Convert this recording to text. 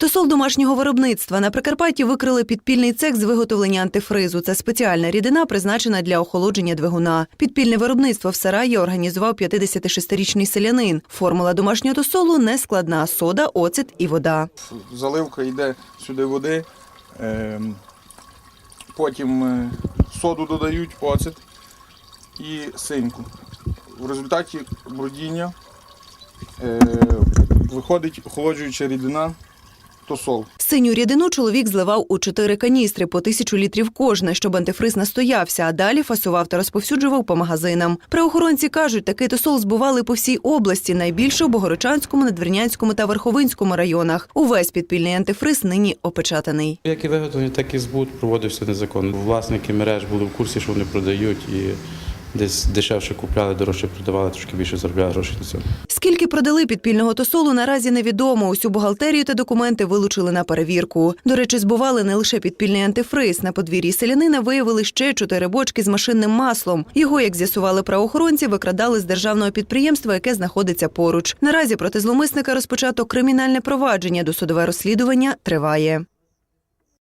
Тосол домашнього виробництва на Прикарпатті викрили підпільний цех з виготовлення антифризу. Це спеціальна рідина, призначена для охолодження двигуна. Підпільне виробництво в Сараї організував 56-річний селянин. Формула домашнього тосолу не складна: сода, оцет і вода. Заливка йде сюди води, ем, потім е, соду додають, оцет і синьку. В результаті брудіння е, виходить охолоджуюча рідина тосол. Синю рідину чоловік зливав у чотири каністри по тисячу літрів кожне, щоб антифриз настоявся, а далі фасував та розповсюджував по магазинам. Правоохоронці кажуть, такий тосол збували по всій області, найбільше у Богородчанському, Надвірнянському та Верховинському районах. Увесь підпільний антифриз нині опечатаний. Як і виготовлення, так і збут проводився незаконно. Власники мереж були в курсі, що вони продають, і десь дешевше купляли, дорожче продавали, трошки більше заробляли грошей на цьому. Скільки продали підпільного тосолу, наразі невідомо. Усю бухгалтерію та документи вилучили на перевірку. До речі, збували не лише підпільний антифриз. На подвір'ї селянина виявили ще чотири бочки з машинним маслом. Його, як з'ясували правоохоронці, викрадали з державного підприємства, яке знаходиться поруч. Наразі проти зломисника розпочато кримінальне провадження. Досудове розслідування триває.